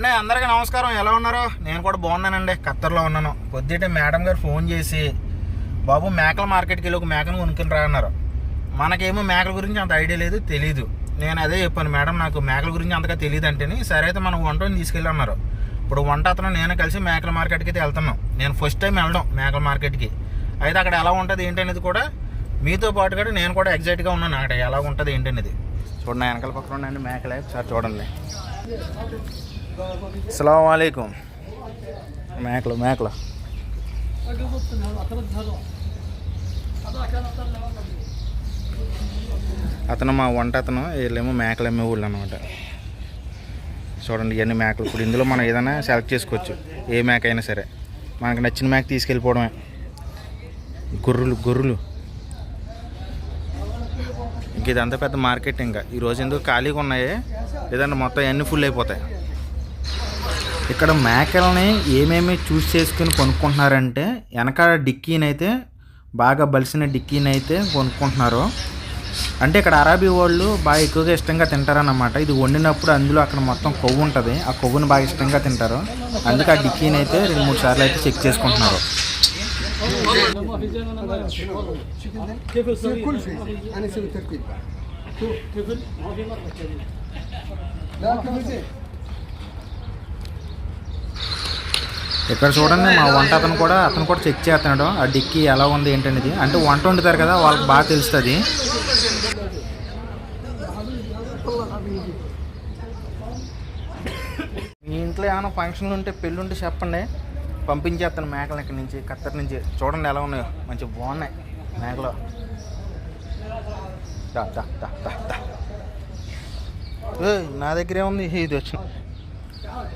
అన్నయ్య అందరికీ నమస్కారం. ఎలా ఉన్నారు? నేను కూడా బాగున్నానండి. ఖత్తర్లో ఉన్నాను. పొద్దుటే మేడం గారు ఫోన్ చేసి బాబు మేకల మార్కెట్కి వెళ్ళి ఒక మేకను కొనుక్కుని రా అన్నారు. మనకేమో మేకల గురించి అంత ఐడియా లేదు తెలీదు. నేను అదే చెప్పాను మేడం నాకు మేకల గురించి అంతగా తెలియదు అంటేనే సరే అయితే మనం వంటని తీసుకెళ్ళి అన్నారు. ఇప్పుడు వంట అతను నేను కలిసి మేకల మార్కెట్కి అయితే వెళ్తున్నాం. నేను ఫస్ట్ టైం వెళ్ళడం మేకల మార్కెట్కి. అయితే అక్కడ ఎలా ఉంటుంది ఏంటనేది కూడా మీతో పాటు కూడా నేను కూడా ఎగ్జైట్గా ఉన్నాను. అక్కడ ఎలా ఉంటుంది ఏంటనేది చూడండి నా వెనకాల పక్కన ఉండండి మేకలే. ఒకసారి చూడండి. అస్సలం మేకలు మేకలు అతను మా వంట అతను వీళ్ళేమో మేకలు అమ్మే ఊళ్ళు అనమాట చూడండి ఇవన్నీ మేకలు. ఇప్పుడు ఇందులో మనం ఏదైనా సెలెక్ట్ చేసుకోవచ్చు. ఏ మేక అయినా సరే. మనకు నచ్చిన మేక తీసుకెళ్ళిపోవడమే. గొర్రెలు గొర్రెలు. ఇంక ఇదంతా పెద్ద మార్కెట్ ఇంకా ఈరోజు ఎందుకు ఖాళీగా ఉన్నాయి? లేదంటే మొత్తం అన్నీ ఫుల్ అయిపోతాయి? ఇక్కడ మేకల్ని ఏమేమి చూస్ చేసుకుని కొనుక్కుంటున్నారంటే వెనకాల డిక్కీనైతే బాగా బలిసిన డిక్కీనైతే కొనుక్కుంటున్నారు అంటే ఇక్కడ అరాబీ వాళ్ళు బాగా ఎక్కువగా ఇష్టంగా తింటారన్నమాట ఇది వండినప్పుడు అందులో అక్కడ మొత్తం కొవ్వు ఉంటుంది ఆ కొవ్వుని బాగా ఇష్టంగా తింటారు అందుకే ఆ డిక్కీని అయితే రెండు మూడు సార్లు అయితే చెక్ చేసుకుంటున్నారు ఇక్కడ చూడండి మా వంట అతను కూడా అతను కూడా చెక్ చేస్తున్నాడు. ఆ డిక్కీ ఎలా ఉంది ఏంటనేది. అంటే వంట వండుతారు కదా వాళ్ళకి బాగా తెలుస్తుంది. మీ ఇంట్లో ఏమైనా ఫంక్షన్లు ఉంటే పెళ్ళి ఉంటే చెప్పండి. పంపించేస్తాను మేకలు ఇక్కడి నుంచి కత్తర్ నుంచి. చూడండి ఎలా ఉన్నాయో. మంచి బాగున్నాయి మేకలు. నా దగ్గరే ఉంది ఇది వచ్చిన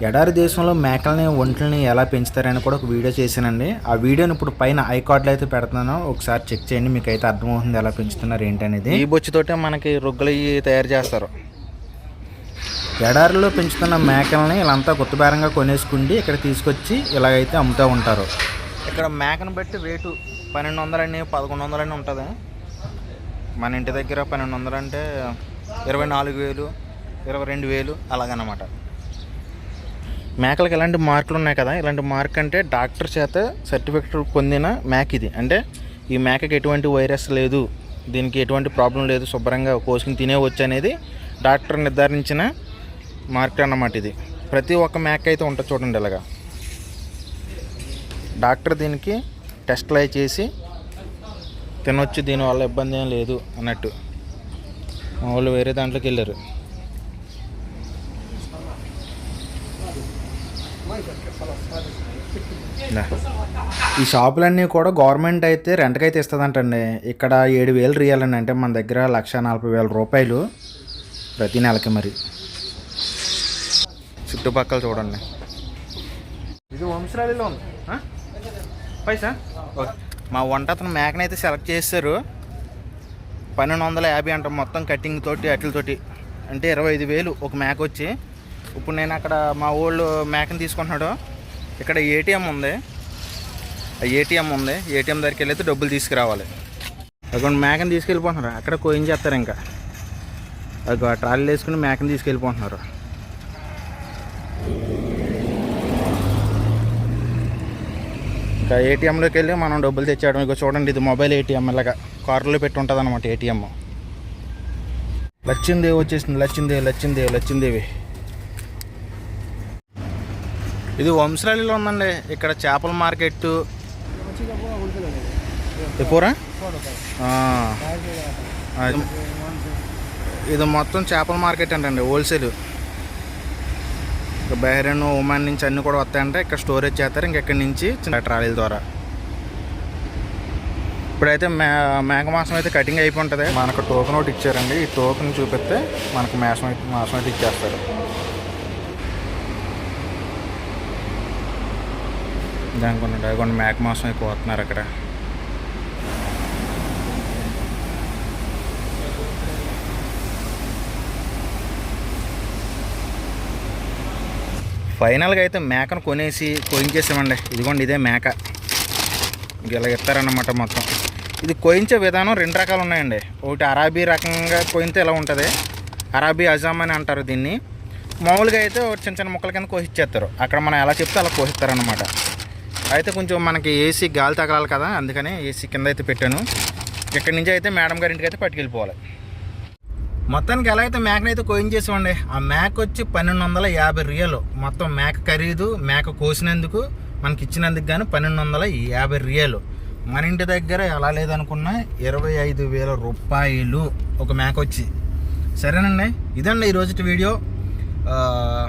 ఎడారి దేశంలో మేకల్ని ఒంట్లని ఎలా పెంచుతారని కూడా ఒక వీడియో చేశానండి. ఆ వీడియోని ఇప్పుడు పైన ఐ కార్డులో అయితే పెడుతున్నాను. ఒకసారి చెక్ చేయండి మీకు అయితే అర్థమవుతుంది ఎలా పెంచుతున్నారు ఏంటనేది. ఈ బొచ్చుతోటే మనకి రొగ్గులు తయారు చేస్తారు. ఎడారిలో పెంచుతున్న మేకల్ని వీళ్ళంతా గుత్తబేరంగా కొనేసుకుండి ఇక్కడ తీసుకొచ్చి ఇలాగైతే అమ్ముతూ ఉంటారు. ఇక్కడ మేకను బట్టి రేటు పన్నెండు వందలని పదకొండు వందలని ఉంటుంది. మన ఇంటి దగ్గర పన్నెండు వందలు అంటే ఇరవై నాలుగు వేలు ఇరవై రెండు వేలు అలాగనమాట. మేకలకు ఎలాంటి మార్కులు ఉన్నాయి కదా ఇలాంటి మార్క్ అంటే డాక్టర్ చేత సర్టిఫికెట్ పొందిన మేక ఇది. అంటే ఈ మేకకి ఎటువంటి వైరస్ లేదు దీనికి ఎటువంటి ప్రాబ్లం లేదు శుభ్రంగా కోసుకుని తినేవచ్చు అనేది డాక్టర్ నిర్ధారించిన మార్క్ అన్నమాట ఇది. ప్రతి ఒక్క మేక అయితే ఉంటుంది చూడండి ఇలాగా. డాక్టర్ దీనికి టెస్ట్లు అయి చేసి తినొచ్చు దీనివల్ల ఇబ్బంది ఏం లేదు అన్నట్టు. మా వాళ్ళు వేరే దాంట్లోకి వెళ్ళారు. ఈ షాపులన్నీ కూడా గవర్నమెంట్ అయితే రెంట్కి అయితే ఇస్తుందంటండి. ఇక్కడ ఏడు వేలు రియాలండి. అంటే మన దగ్గర లక్ష నలభై వేల రూపాయలు ప్రతి నెలకి మరి. చుట్టుపక్కల చూడండి. ఇది వంశరాలిలో ఉంది. పైసా? మా వంట అతను మేకనైతే సెలెక్ట్ చేశారు. పన్నెండు వందల యాభై అంట మొత్తం కటింగ్ తోటి అట్లతోటి. అంటే ఇరవై ఐదు వేలు ఒక మేక వచ్చి ఇప్పుడు నేను అక్కడ మా ఊళ్ళు మేకని తీసుకుంటున్నాడు. ఇక్కడ ఏటీఎం ఉంది. ఆ ఏటీఎం ఉంది. ఏటీఎం దగ్గరికి వెళ్ళి డబ్బులు తీసుకురావాలి. అక్కడ మేకని తీసుకెళ్ళిపోతున్నారు. అక్కడ కోయిన్ చేస్తారు ఇంకా. అది ట్రాలీ వేసుకుని మేకని తీసుకెళ్ళిపోతున్నారు. ఇంకా ఏటీఎంలోకి వెళ్ళి మనం డబ్బులు తెచ్చేయడం. ఇక చూడండి ఇది మొబైల్ ఏటీఎం. ఇలాగా కారులో పెట్టి ఉంటుంది అనమాట ఏటీఎం. లచ్చిందేవి వచ్చేసింది. లచ్చిందేవి లచ్చిందేవి లచ్చిందేవి. ఇది వంశరాలిలో ఉందండి. ఇక్కడ చేపల మార్కెట్. ఎప్పురా ఇది మొత్తం చేపల మార్కెట్ అంటండి హోల్సేల్. ఇక బహ్రెయిన్ ఒమాన్ నుంచి అన్నీ కూడా వస్తాయంటే. ఇక్కడ స్టోరేజ్ చేస్తారు ఇంకెక్కడి నుంచి? చిన్న ట్రాలీల ద్వారా. ఇప్పుడైతే మే మేక మాసం అయితే కటింగ్ అయిపోయి ఉంటుంది మనకు టోకెన్ ఒకటి ఇచ్చారండి. ఈ టోకెన్ చూపిస్తే మనకు మాసం అయితే మాసం అయితే ఇచ్చేస్తారు. దానికి కొన్ని మేక మాసం ఎక్కువ వస్తున్నారు అక్కడ. ఫైనల్గా అయితే మేకను కొనేసి కోయించేసామండి. ఇదిగోండి ఇదే మేక. ఇలా ఇస్తారన్నమాట మొత్తం. ఇది కోయించే విధానం రెండు రకాలు ఉన్నాయండి. ఒకటి అరాబీ రకంగా కోయితే ఇలా ఉంటుంది. అరాబీ అజామ్ అని అంటారు దీన్ని. మామూలుగా అయితే ఒక చిన్న చిన్న ముక్కల కింద కోసిచ్చేస్తారు అక్కడ మనం ఎలా చెప్తే అలా కోసిస్తారనమాట అయితే కొంచెం మనకి ఏసీ గాలి తగలాలి కదా అందుకని ఏసీ కింద అయితే పెట్టాను. ఇక్కడి నుంచి అయితే మేడం గారి ఇంటికి అయితే పట్టుకెళ్ళిపోవాలి. మొత్తానికి ఎలా అయితే మేకను అయితే కోయించేసామండి ఆ మేక వచ్చి పన్నెండు వందల యాభై రియలు. మొత్తం మేక ఖరీదు మేక కోసినందుకు మనకి ఇచ్చినందుకు కానీ పన్నెండు వందల యాభై రియలు. మన ఇంటి దగ్గర ఎలా లేదనుకున్నా ఇరవై ఐదు వేల రూపాయలు ఒక మేక వచ్చి. సరేనండి ఇదండి ఈరోజు వీడియో.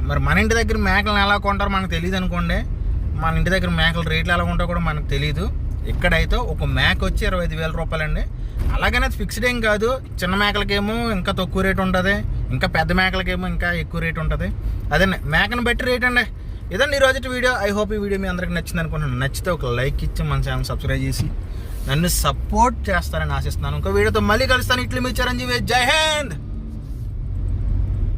మరి మన ఇంటి దగ్గర మేకలను ఎలా కొంటారో మనకు తెలియదు అనుకోండి మన ఇంటి దగ్గర మేకల రేట్లు ఎలా ఉంటాయో కూడా మనకు తెలియదు ఇక్కడైతే ఒక మేక వచ్చి ఇరవై ఐదు వేల రూపాయలండి. అలాగనే అది ఫిక్స్డ్ ఏం కాదు. చిన్న మేకలకేమో ఇంకా తక్కువ రేట్ ఉంటుంది. ఇంకా పెద్ద మేకలకేమో ఇంకా ఎక్కువ రేట్ ఉంటుంది. అదే మేకను బట్టి రేట్ అండి. ఇదండి ఈరోజు వీడియో. ఐ హోప్ ఈ వీడియో మీ అందరికి నచ్చింది అనుకుంటున్నాను. నచ్చితే ఒక లైక్ ఇచ్చి మన ఛానల్ సబ్స్క్రైబ్ చేసి నన్ను సపోర్ట్ చేస్తారని ఆశిస్తున్నాను. ఇంకో వీడియోతో మళ్ళీ కలుస్తాను. ఇట్లు మీ చిరంజీవి. జై హింద్!